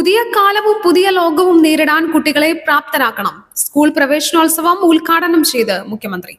പുതിയ കാലവും പുതിയ ലോകവും നേരിടാൻ കുട്ടികളെ പ്രാപ്തരാക്കണം. സ്കൂൾ പ്രവേശനോത്സവം ഉദ്ഘാടനം ചെയ്ത് മുഖ്യമന്ത്രി.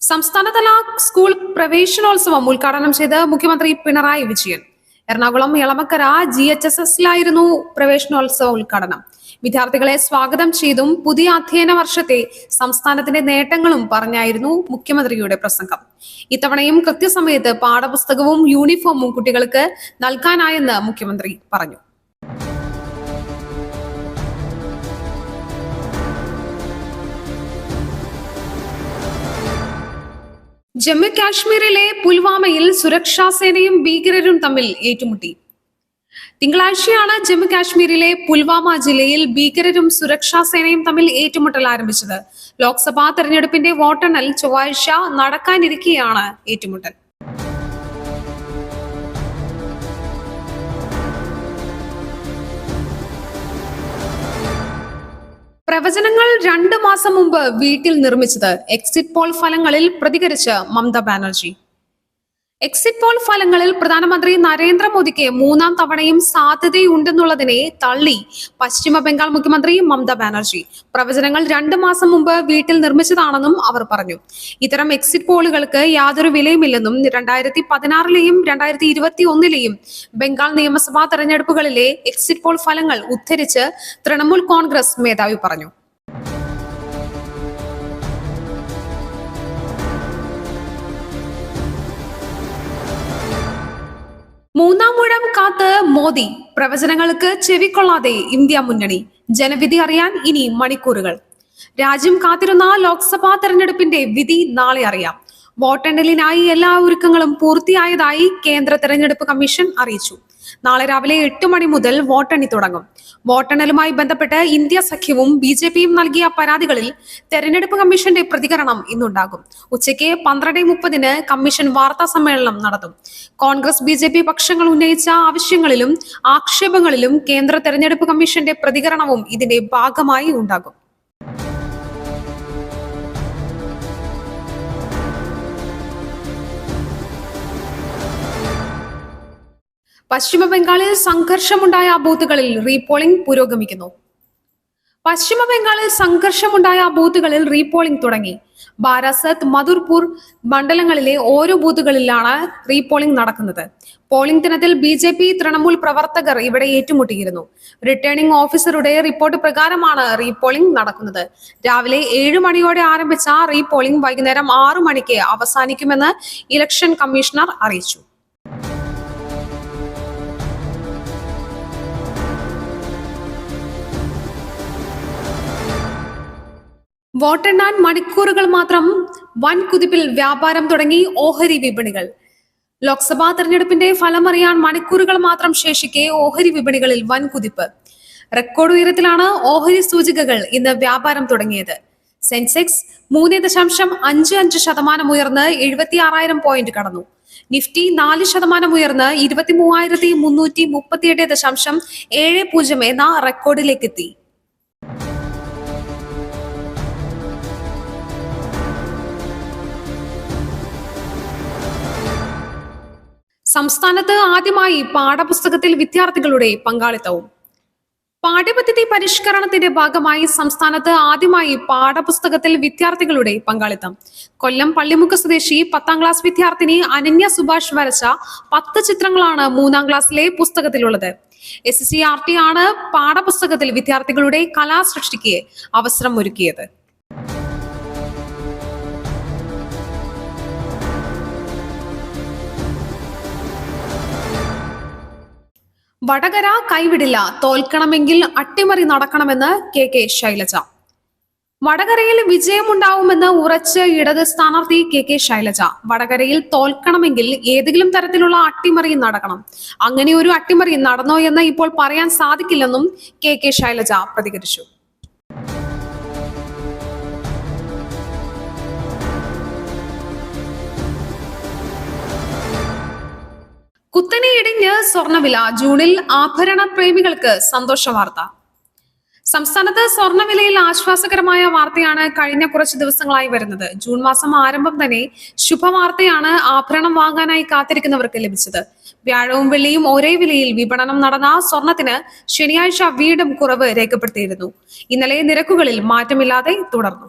സംസ്ഥാനതല സ്കൂൾ പ്രവേശനോത്സവം ഉദ്ഘാടനം ചെയ്ത് മുഖ്യമന്ത്രി Pinarayi Vijayan. Ernakulam Elamakkara G H S എസിലായിരുന്നു പ്രവേശനോത്സവ ഉദ്ഘാടനം. വിദ്യാർത്ഥികളെ സ്വാഗതം ചെയ്തും പുതിയ അധ്യയന വർഷത്തെ സംസ്ഥാനത്തിന്റെ നേട്ടങ്ങളും പറഞ്ഞായിരുന്നു മുഖ്യമന്ത്രിയുടെ പ്രസംഗം. ഇത്തവണയും കൃത്യസമയത്ത് പാഠപുസ്തകവും യൂണിഫോമും കുട്ടികൾക്ക് നൽകാനായെന്ന് മുഖ്യമന്ത്രി പറഞ്ഞു. ജമ്മു കാശ്മീരിലെ പുൽവാമയിൽ സുരക്ഷാ സേനയും ഭീകരരും തമ്മിൽ ഏറ്റുമുട്ടി. തിങ്കളാഴ്ചയാണ് ജമ്മു കാശ്മീരിലെ പുൽവാമ ജില്ലയിൽ ഭീകരരും സുരക്ഷാ സേനയും തമ്മിൽ ഏറ്റുമുട്ടൽ ആരംഭിച്ചത്. ലോക്സഭാ തെരഞ്ഞെടുപ്പിന്റെ വോട്ടെണ്ണൽ ചൊവ്വാഴ്ച നടക്കാനിരിക്കെയാണ് ഏറ്റുമുട്ടൽ. പ്രവചനങ്ങൾ രണ്ട് മാസം മുമ്പ് വീട്ടിൽ നിർമ്മിച്ചത്. എക്സിറ്റ് പോൾ ഫലങ്ങളിൽ പ്രതികരിച്ച് മമത ബാനർജി. എക്സിറ്റ് പോൾ ഫലങ്ങളിൽ പ്രധാനമന്ത്രി നരേന്ദ്രമോദിക്ക് മൂന്നാം തവണയും സാധ്യതയുണ്ടെന്നുള്ളതിനെ തള്ളി. പശ്ചിമ ബംഗാൾ മുഖ്യമന്ത്രി മമത ബാനർജി. പ്രവചനങ്ങൾ രണ്ടു മാസം മുമ്പ് വീട്ടിൽ നിർമ്മിച്ചതാണെന്നും അവർ പറഞ്ഞു. ഇത്തരം എക്സിറ്റ് പോളുകൾക്ക് യാതൊരു വിലയുമില്ലെന്നും രണ്ടായിരത്തി പതിനാറിലെയും രണ്ടായിരത്തി ഇരുപത്തി ഒന്നിലെയും ബംഗാൾ നിയമസഭാ തെരഞ്ഞെടുപ്പുകളിലെ എക്സിറ്റ് പോൾ ഫലങ്ങൾ ഉദ്ധരിച്ച് തൃണമൂൽ കോൺഗ്രസ് മേധാവി പറഞ്ഞു. മോദി പ്രവചനങ്ങൾക്ക് ചെവിക്കൊള്ളാതെ ഇന്ത്യ മുന്നണി. ജനവിധി അറിയാൻ ഇനി മണിക്കൂറുകൾ. രാജ്യം കാത്തിരുന്ന ലോക്സഭാ തെരഞ്ഞെടുപ്പിന്റെ വിധി നാളെ അറിയാം. വോട്ടെണ്ണലിനായി എല്ലാ ഒരുക്കങ്ങളും പൂർത്തിയായതായി കേന്ദ്ര തെരഞ്ഞെടുപ്പ് കമ്മീഷൻ അറിയിച്ചു. നാളെ രാവിലെ എട്ട് മണി മുതൽ വോട്ടെണ്ണി തുടങ്ങും. വോട്ടെണ്ണലുമായി ബന്ധപ്പെട്ട് ഇന്ത്യ സഖ്യവും ബി ജെ പിയും നൽകിയ പരാതികളിൽ തെരഞ്ഞെടുപ്പ് കമ്മീഷന്റെ പ്രതികരണം ഇന്നുണ്ടാകും. ഉച്ചയ്ക്ക് പന്ത്രണ്ട് മുപ്പതിന് കമ്മീഷൻ വാർത്താ സമ്മേളനം നടത്തും. കോൺഗ്രസ് ബി ജെ പി പക്ഷങ്ങൾ ഉന്നയിച്ച ആവശ്യങ്ങളിലും ആക്ഷേപങ്ങളിലും കേന്ദ്ര തെരഞ്ഞെടുപ്പ് കമ്മീഷന്റെ പ്രതികരണവും ഇതിന്റെ ഭാഗമായി ഉണ്ടാകും. പശ്ചിമ ബംഗാളിൽ സംഘർഷമുണ്ടായ ബൂത്തുകളിൽ റീപോളിംഗ് പുരോഗമിക്കുന്നു. പശ്ചിമ ബംഗാളിൽ സംഘർഷമുണ്ടായ ബൂത്തുകളിൽ റീപോളിംഗ് തുടങ്ങി. ബാരാസത്ത് മധുർപൂർ മണ്ഡലങ്ങളിലെ ഓരോ ബൂത്തുകളിലാണ് റീപോളിംഗ് നടക്കുന്നത്. പോളിംഗ് ദിനത്തിൽ ബി ജെ പി തൃണമൂൽ പ്രവർത്തകർ ഇവിടെ ഏറ്റുമുട്ടിയിരുന്നു. റിട്ടേണിംഗ് ഓഫീസറുടെ റിപ്പോർട്ട് പ്രകാരമാണ് റീപോളിംഗ് നടക്കുന്നത്. രാവിലെ ഏഴ് മണിയോടെ ആരംഭിച്ച റീപോളിംഗ് വൈകുന്നേരം ആറു മണിക്ക് അവസാനിക്കുമെന്ന് ഇലക്ഷൻ കമ്മീഷണർ അറിയിച്ചു. വോട്ടെണ്ണാൻ മണിക്കൂറുകൾ മാത്രം വൻ കുതിപ്പിൽ വ്യാപാരം തുടങ്ങി ഓഹരി വിപണികൾ. ലോക്സഭാ തെരഞ്ഞെടുപ്പിന്റെ ഫലമറിയാൻ മണിക്കൂറുകൾ മാത്രം ശേഷിക്കെ ഓഹരി വിപണികളിൽ വൻ കുതിപ്പ് റെക്കോർഡ് ഉയരത്തിലാണ് ഓഹരി സൂചികകൾ ഇന്ന് വ്യാപാരം തുടങ്ങിയത്. സെൻസെക്സ് മൂന്ന് ദശാംശം അഞ്ച് അഞ്ച് ശതമാനം ഉയർന്ന് എഴുപത്തി ആറായിരം പോയിന്റ് കടന്നു. നിഫ്റ്റി നാല് ശതമാനം ഉയർന്ന് ഇരുപത്തി മൂവായിരത്തി മുന്നൂറ്റി മുപ്പത്തിയെട്ട് ദശാംശം ഏഴ് പൂജ്യം എന്ന റെക്കോർഡിലേക്ക് സംസ്ഥാനത്ത് ആദ്യമായി പാഠപുസ്തകത്തിൽ വിദ്യാർത്ഥികളുടെ പങ്കാളിത്തവും. പാഠ്യപദ്ധതി പരിഷ്കരണത്തിന്റെ ഭാഗമായി സംസ്ഥാനത്ത് ആദ്യമായി പാഠപുസ്തകത്തിൽ വിദ്യാർത്ഥികളുടെ പങ്കാളിത്തം. കൊല്ലം പള്ളിമുക്ക് സ്വദേശി പത്താം ക്ലാസ് വിദ്യാർത്ഥിനി അനന്യ സുഭാഷ് വരച്ച പത്ത് ചിത്രങ്ങളാണ് മൂന്നാം ക്ലാസ്സിലെ പുസ്തകത്തിലുള്ളത്. എസ് സി ആർ ടി ആണ് പാഠപുസ്തകത്തിൽ വിദ്യാർത്ഥികളുടെ കലാസൃഷ്ടിക്ക് അവസരം വടകര കൈവിടില്ല. തോൽക്കണമെങ്കിൽ അട്ടിമറി നടക്കണമെന്ന് കെ കെ ശൈലജ. വടകരയിൽ വിജയമുണ്ടാവുമെന്ന് ഉറച്ച് ഇടത് സ്ഥാനാർത്ഥി കെ കെ ശൈലജ. വടകരയിൽ തോൽക്കണമെങ്കിൽ ഏതെങ്കിലും തരത്തിലുള്ള അട്ടിമറി നടക്കണം. അങ്ങനെ ഒരു അട്ടിമറി നടന്നോ എന്ന് ഇപ്പോൾ പറയാൻ സാധിക്കില്ലെന്നും കെ കെ ശൈലജ പ്രതികരിച്ചു. കുത്തനെ ഇടിഞ്ഞ് സ്വർണവില ജൂണിൽ ആഭരണ പ്രേമികൾക്ക് സന്തോഷ വാർത്ത. സംസ്ഥാനത്ത് സ്വർണവിലയിൽ ആശ്വാസകരമായ വാർത്തയാണ് കഴിഞ്ഞ കുറച്ച് ദിവസങ്ങളായി വരുന്നത്. ജൂൺ മാസം ആരംഭം തന്നെ ശുഭവാർത്തയാണ് ആഭരണം വാങ്ങാനായി കാത്തിരിക്കുന്നവർക്ക് ലഭിച്ചത്. വ്യാഴവും വെള്ളിയും ഒരേ വിലയിൽ വിപണനം നടന്ന സ്വർണത്തിന് ശനിയാഴ്ച വീണ്ടും കുറവ് രേഖപ്പെടുത്തിയിരുന്നു. ഇന്നലെ നിരക്കുകളിൽ മാറ്റമില്ലാതെ തുടർന്നു.